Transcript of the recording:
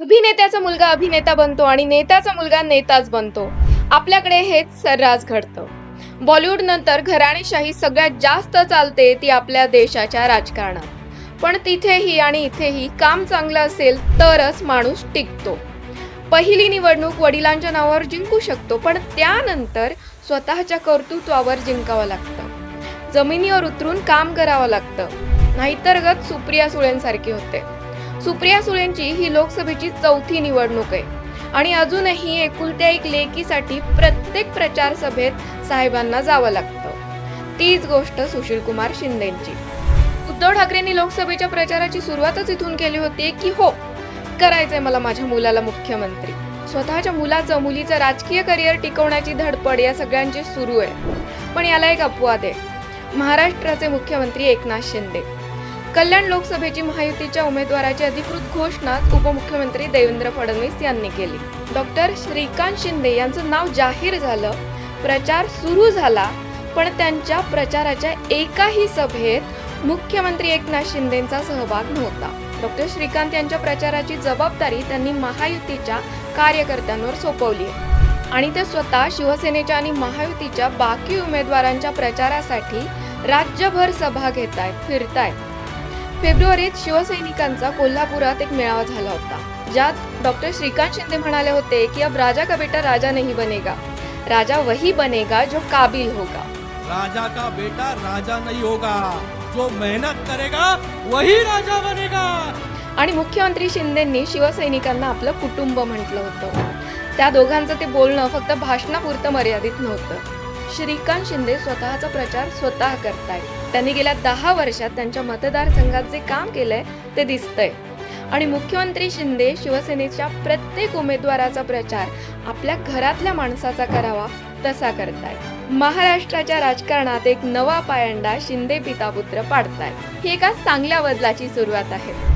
अभिनेत्याचा मुलगा अभिनेता बनतो आणि नेत्याचा मुलगा नेताच बनतो. आपल्याकडे हेच सर्रास घडतं. बॉलिवूड नंतर घराणेशाही सगळ्यात जास्त चालते ती आपल्या देशाच्या राजकारणात. पण तिथेही आणि इथेही काम चांगलं असेल तरच माणूस टिकतो. पहिली निवडणूक वडिलांच्या नावावर जिंकू शकतो पण त्यानंतर स्वतःच्या कर्तृत्वावर जिंकावं लागतं. जमिनीवर उतरून काम करावं लागतं. नाहीतर गत सुप्रिया सुळेंसारखी होते. सुप्रिया सुळेंची ही लोकसभेची चौथी निवडणूक आहे. आणि अजूनही एकुलत्या एक लेकीसाठी प्रत्येक प्रचार सभेत साहेबांना जावं लागतं. तीच गोष्ट सुशील कुमार शिंदेची. उद्धव ठाकरेंनी लोकसभेच्या प्रचाराची सुरुवातच इथून केली होती की हो करायचंय मला माझ्या मुलाला मुख्यमंत्री. स्वतःच्या मुलाचं मुलीचं राजकीय करिअर टिकवण्याची धडपड या सगळ्यांची सुरू आहे. पण याला एक अपवाद आहे. महाराष्ट्राचे मुख्यमंत्री एकनाथ शिंदे. कल्याण लोकसभेची महायुतीच्या उमेदवाराची अधिकृत घोषणा उपमुख्यमंत्री देवेंद्र फडणवीस यांनी केली. डॉक्टर श्रीकांत शिंदे यांचं नाव जाहीर झालं प्रचार सुरू झाला पण त्यांच्या प्रचाराच्या एकाही सभेत मुख्यमंत्री एकनाथ शिंदेचा सहभाग नव्हता. डॉक्टर श्रीकांत यांच्या प्रचाराची जबाबदारी त्यांनी महायुतीच्या कार्यकर्त्यांवर सोपवली. आहे आणि ते स्वतः शिवसेनेच्या आणि महायुतीच्या बाकी उमेदवारांच्या प्रचारासाठी राज्यभर सभा घेत आहेत फिरतायत. फेब्रुवारीत शिवसैनिकांचा कोल्हापुरात एक मेळावा झाला होता ज्यात डॉक्टर श्रीकांत शिंदे म्हणाले होते की अब राजा का बेटा राजा नहीं बनेगा. राजा वही बनेगा जो काबिल होगा. राजा का बेटा राजा नहीं होगा. जो मेहनत करेगा वही राजा बनेगा. आणि मुख्यमंत्री शिंदेंनी शिवसैनिकांना आपलं कुटुंब म्हटलं होतं. त्या दोघांचं ते बोलणं फक्त भाषणापुरतं मर्यादित नव्हतं. श्रीकांत शिंदे स्वतःचा प्रचार स्वतः करतायत. त्यांनी गेल्या दहा वर्षात त्यांच्या मतदारसंघात जे काम केलंय ते दिसतंय. आणि मुख्यमंत्री शिंदे शिवसेनेच्या प्रत्येक उमेदवाराचा प्रचार आपल्या घरातल्या माणसाचा करावा तसा करताय महाराष्ट्राच्या राजकारणात एक नवा पायंडा शिंदे पितापुत्र पाडताय ही एका चांगल्या बदलाची सुरुवात आहे.